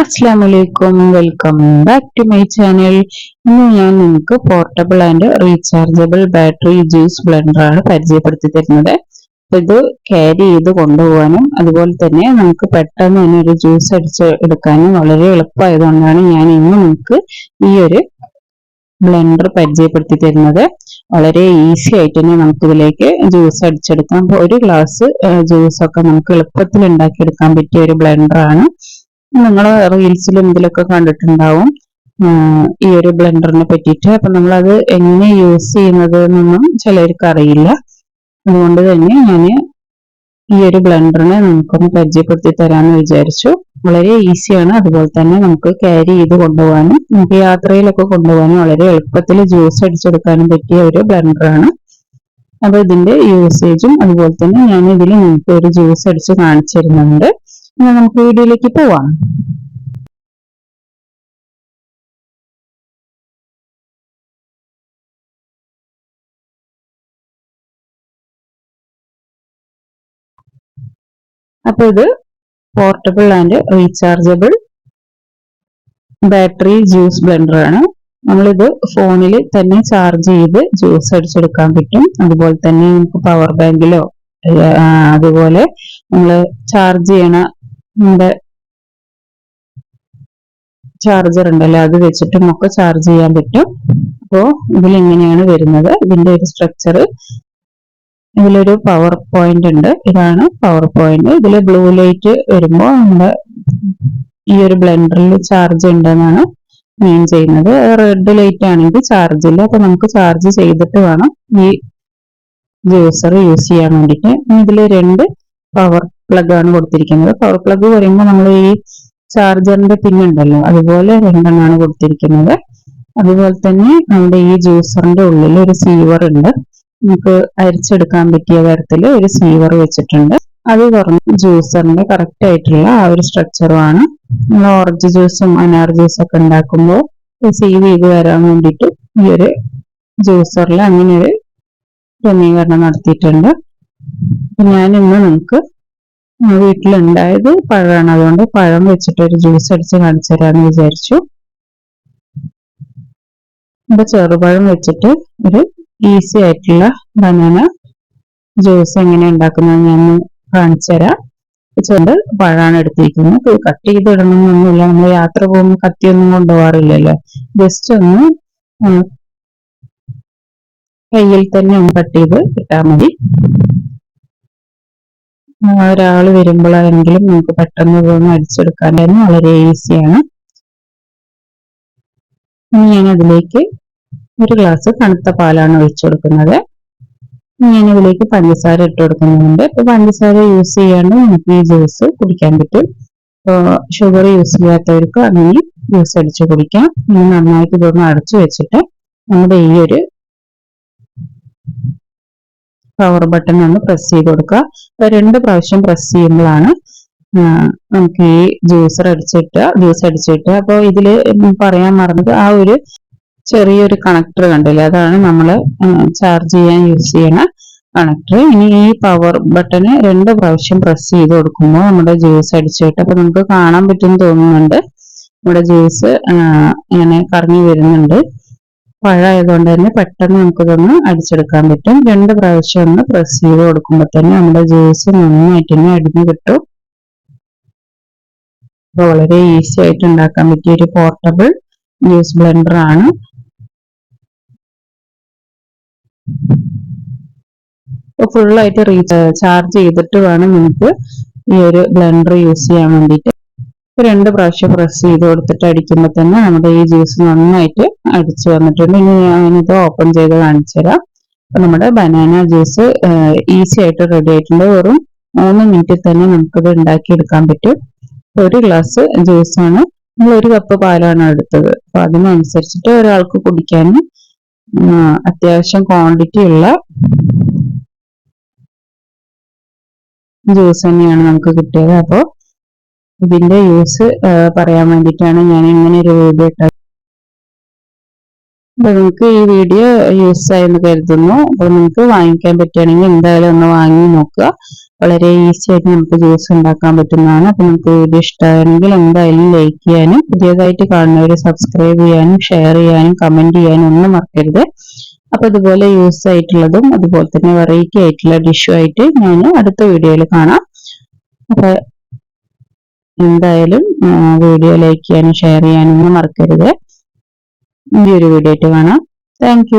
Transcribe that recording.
അസ്സാം വലൈക്കും welcome back to my channel ഇന്ന് ഞാൻ നിങ്ങൾക്ക് portable and rechargeable battery juice blender ആണ് പരിചയപ്പെടുത്തി തരുന്നത്. ഇത് ക്യാരി ചെയ്ത് കൊണ്ടുപോകാനും അതുപോലെ തന്നെ നമുക്ക് പെട്ടെന്ന് തന്നെ ഒരു ജ്യൂസ് അടിച്ച് എടുക്കാനും വളരെ എളുപ്പമായതുകൊണ്ടാണ് ഞാൻ ഇന്ന് നിങ്ങൾക്ക് ഈ ഒരു ബ്ലെൻഡർ പരിചയപ്പെടുത്തി തരുന്നത്. വളരെ ഈസി ആയിട്ട് തന്നെ നമുക്ക് ഇതിലേക്ക് ജ്യൂസ് അടിച്ചെടുക്കാം. ഒരു ഗ്ലാസ് ജ്യൂസൊക്കെ നമുക്ക് എളുപ്പത്തിൽ ഉണ്ടാക്കിയെടുക്കാൻ പറ്റിയ ഒരു ബ്ലെൻഡർ ആണ്. നിങ്ങൾ റീൽസിലും ഇതിലൊക്കെ കണ്ടിട്ടുണ്ടാവും. ഈ ഒരു ബ്ലെൻഡറിനെ പറ്റിയിട്ട്. അപ്പൊ നമ്മളത് എങ്ങനെ യൂസ് ചെയ്യുന്നത് എന്നൊന്നും ചിലർക്ക് അറിയില്ല. അതുകൊണ്ട് തന്നെ ഞാൻ ഈ ഒരു ബ്ലെൻഡറിനെ നമുക്കൊന്ന് പരിചയപ്പെടുത്തി തരാമെന്ന് വിചാരിച്ചു. വളരെ ഈസിയാണ്. അതുപോലെ തന്നെ നമുക്ക് ക്യാരി ചെയ്ത് കൊണ്ടുപോകാനും നമുക്ക് യാത്രയിലൊക്കെ കൊണ്ടുപോകാനും വളരെ എളുപ്പത്തിൽ ജ്യൂസ് അടിച്ചെടുക്കാനും പറ്റിയ ഒരു ബ്ലെൻഡറാണ്. അപ്പൊ ഇതിന്റെ യൂസേജും അതുപോലെ തന്നെ ഞാൻ ഇതിൽ നിങ്ങൾക്ക് ഒരു ജ്യൂസ് അടിച്ച് കാണിച്ചു തരുന്നുണ്ട്. ഇനി നമുക്ക് വീഡിയോയിലേക്ക് പോവാം. അപ്പൊ ഇത് portable and rechargeable battery juice blender ആണ്. നമ്മളിത് ഫോണിൽ തന്നെ ചാർജ് ചെയ്ത് ജ്യൂസ് അടിച്ചെടുക്കാൻ പറ്റും. അതുപോലെ തന്നെ നമുക്ക് പവർ ബാങ്കിലോ അതുപോലെ നമ്മൾ ചാർജ് ചെയ്യണ നമ്മുടെ ചാർജർ ഉണ്ടല്ലോ? അത് വെച്ചിട്ടും ഒക്കെ ചാർജ് ചെയ്യാൻ പറ്റും. അപ്പോ ഇതിൽ എങ്ങനെയാണ് വരുന്നത്? ഇതിന്റെ ഒരു സ്ട്രക്ചർ ഇതിലൊരു പവർ പോയിന്റ് ഉണ്ട്. ഇതാണ് പവർ പോയിന്റ് ഇതിൽ ബ്ലൂ ലൈറ്റ് വരുമ്പോൾ നമ്മുടെ ഈ ഒരു ബ്ലെൻഡറിൽ ചാർജ് ഉണ്ടെന്നാണ് മെയിൻ ചെയ്യുന്നത്. റെഡ് ലൈറ്റ് ആണെങ്കിൽ ചാർജ് ഇല്ല. അപ്പൊ നമുക്ക് ചാർജ് ചെയ്തിട്ട് വേണം ഈ ജ്യൂസർ യൂസ് ചെയ്യാൻ വേണ്ടിയിട്ട്. ഇതിൽ രണ്ട് പവർ പ്ലഗ് ആണ് കൊടുത്തിരിക്കുന്നത്. പവർ പ്ലഗ് പറയുമ്പോൾ നമ്മൾ ഈ ചാർജറിന്റെ പിൻ ഉണ്ടല്ലോ അതുപോലെ രണ്ടെണ്ണമാണ് കൊടുത്തിരിക്കുന്നത്. അതുപോലെ തന്നെ നമ്മുടെ ഈ ജ്യൂസറിന്റെ ഉള്ളിൽ ഒരു സീവർ ഉണ്ട്. നമുക്ക് അരിച്ചെടുക്കാൻ പറ്റിയ തരത്തിൽ ഒരു സീവർ വെച്ചിട്ടുണ്ട്. അത് തുറന്ന് ജ്യൂസറിന്റെ കറക്റ്റ് ആയിട്ടുള്ള ആ ഒരു സ്ട്രക്ചറുമാണ് നമ്മൾ ഓറഞ്ച് ജ്യൂസും അനാർ ജ്യൂസും ഒക്കെ ഉണ്ടാക്കുമ്പോൾ സീവ് ചെയ്ത് വരാൻ വേണ്ടിയിട്ട് ഈ ഒരു ജ്യൂസറിൽ അങ്ങനെ ഒരു ക്രമീകരണം നടത്തിയിട്ടുണ്ട്. ഞാൻ ഇന്ന് വീട്ടിലുണ്ടായത് പഴമാണ്. അതുകൊണ്ട് പഴം വെച്ചിട്ട് ഒരു ജ്യൂസ് അടിച്ച് കാണിച്ചു തരാമെന്ന് വിചാരിച്ചു. ഇപ്പൊ ചെറുപഴം വെച്ചിട്ട് ഒരു ഈസി ആയിട്ടുള്ള ബനാന ജ്യൂസ് എങ്ങനെ ഉണ്ടാക്കുന്നത് ഞാൻ കാണിച്ചു തരാം. ചെറുത് പഴമാണ് എടുത്തിരിക്കുന്നത്. കട്ട് ചെയ്ത് ഇടണമെന്നൊന്നുമില്ല നമ്മൾ യാത്ര പോകുമ്പോൾ കത്തിയൊന്നും കൊണ്ടുപോകാറില്ലല്ലോ. ജസ്റ്റ് ഒന്ന് കയ്യിൽ തന്നെ ഒന്ന് കട്ട് ചെയ്ത് ഇട്ടാൽ മതി. ഒരാൾ വരുമ്പോഴാണെങ്കിലും നമുക്ക് പെട്ടെന്ന് പോകുന്ന അടിച്ചെടുക്കാൻ തന്നെ വളരെ ഈസിയാണ്. ഇനി ഞാൻ അതിലേക്ക് ഒരു ഗ്ലാസ് തണുത്ത പാലാണ് ഒഴിച്ചു കൊടുക്കുന്നത്. ഞാൻ ഇതിലേക്ക് പഞ്ചസാര ഇട്ട് കൊടുക്കുന്നുണ്ട്. ഇപ്പൊ പഞ്ചസാര യൂസ് ചെയ്യാണ്ട് നമുക്ക് ഈ ജ്യൂസ് കുടിക്കാൻ പറ്റും. ഇപ്പോൾ ഷുഗർ യൂസ് ചെയ്യാത്തവർക്ക് അങ്ങനെ ജ്യൂസ് അടിച്ച് കുടിക്കാം. ഇനി നന്നായിട്ട് ഇതൊന്ന് അടച്ചു വെച്ചിട്ട് നമ്മുടെ ഈ ഒരു പവർ ബട്ടൺ ഒന്ന് പ്രസ് ചെയ്ത് കൊടുക്കുക. രണ്ട് പ്രാവശ്യം പ്രസ് ചെയ്യുമ്പോഴാണ് നമുക്ക് ഈ ജ്യൂസർ അടിച്ചിട്ട് ജ്യൂസ് അടിച്ചിട്ട്. അപ്പോൾ ഇതിൽ പറയാൻ മറന്നത് ആ ഒരു ചെറിയൊരു കണക്ടർ കണ്ടില്ലേ? അതാണ് നമ്മൾ ചാർജ് ചെയ്യാൻ യൂസ് ചെയ്യണ കണക്ടർ ഇനി ഈ പവർ ബട്ടണ് രണ്ട് പ്രാവശ്യം പ്രസ് ചെയ്ത് കൊടുക്കുമ്പോൾ നമ്മുടെ ജ്യൂസ് അടിച്ചിട്ട് അപ്പൊ നമുക്ക് കാണാൻ പറ്റുമെന്ന് തോന്നുന്നുണ്ട്. നമ്മുടെ ജ്യൂസ് ഇങ്ങനെ കറങ്ങി വരുന്നുണ്ട്. പഴമായതുകൊണ്ട് തന്നെ പെട്ടെന്ന് നമുക്കിതൊന്ന് അടിച്ചെടുക്കാൻ പറ്റും. രണ്ട് പ്രാവശ്യം ഒന്ന് പ്രസ് ചെയ്ത് കൊടുക്കുമ്പോൾ തന്നെ നമ്മുടെ ജ്യൂസ് നന്നായിട്ട് തന്നെ അടിഞ്ഞു കിട്ടും. വളരെ ഈസി ആയിട്ട് ഉണ്ടാക്കാൻ പറ്റിയ ഒരു പോർട്ടബിൾ ജ്യൂസ് ബ്ലെൻഡർ ആണ്. ഫുള്ളായിട്ട് റീചാർജ് ചാർജ് ചെയ്തിട്ട് വേണം നമുക്ക് ഈ ഒരു ബ്ലെൻഡർ യൂസ് ചെയ്യാൻ വേണ്ടിയിട്ട്. രണ്ട് പ്രാവശ്യം പ്രസ് ചെയ്ത് കൊടുത്തിട്ട് അടിക്കുമ്പോൾ തന്നെ നമ്മുടെ ഈ ജ്യൂസ് നന്നായിട്ട് അടിച്ചു വന്നിട്ടുണ്ട്. ഇനി ഞാനിത് ഓപ്പൺ ചെയ്ത് കാണിച്ചു തരാം. അപ്പൊ നമ്മുടെ ബനാന ജ്യൂസ് ഈസി ആയിട്ട് റെഡി ആയിട്ടുണ്ട്. വെറും മൂന്ന് മിനിറ്റിൽ തന്നെ നമുക്കിത് ഉണ്ടാക്കിയെടുക്കാൻ പറ്റും. ഒരു ഗ്ലാസ് ജ്യൂസാണ് നമ്മൾ ഒരു കപ്പ് പാലാണ് എടുത്തത്. അപ്പൊ അതിനനുസരിച്ചിട്ട് ഒരാൾക്ക് കുടിക്കാൻ അത്യാവശ്യം ക്വാണ്ടിറ്റി ഉള്ള ജ്യൂസ് തന്നെയാണ് നമുക്ക് കിട്ടിയത്. അപ്പോൾ ഇതിന്റെ യൂസ് പറയാൻ വേണ്ടിയിട്ടാണ് ഞാൻ ഇങ്ങനെ ഒരു വീഡിയോ ഇട്ടത്. അപ്പൊ നിങ്ങൾക്ക് ഈ വീഡിയോ യൂസ് ആയെന്ന് കരുതുന്നു. അപ്പൊ നിങ്ങൾക്ക് വാങ്ങിക്കാൻ പറ്റുകയാണെങ്കിൽ എന്തായാലും ഒന്ന് വാങ്ങി നോക്കുക. വളരെ ഈസി ആയിട്ട് നമുക്ക് ജ്യൂസ് ഉണ്ടാക്കാൻ പറ്റുന്നതാണ്. അപ്പൊ നിങ്ങൾക്ക് വീഡിയോ ഇഷ്ടമാണെങ്കിൽ എന്തായാലും ലൈക്ക് ചെയ്യാനും പുതിയതായിട്ട് കാണുന്നവർ സബ്സ്ക്രൈബ് ചെയ്യാനും ഷെയർ ചെയ്യാനും കമന്റ് ചെയ്യാനും ഒന്നും മറക്കരുത്. അപ്പൊ ഇതുപോലെ യൂസ് ആയിട്ടുള്ളതും അതുപോലെ തന്നെ വെറൈറ്റി ആയിട്ടുള്ള ഡിഷും ആയിട്ട് ഞാൻ അടുത്ത വീഡിയോയിൽ കാണാം. അപ്പൊ എന്തായാലും വീഡിയോ ലൈക്ക് ചെയ്യാനും ഷെയർ ചെയ്യാനും ഒന്നും മറക്കരുത്. ഈ ഒരു വീഡിയോ ആയിട്ട് കാണാം. താങ്ക്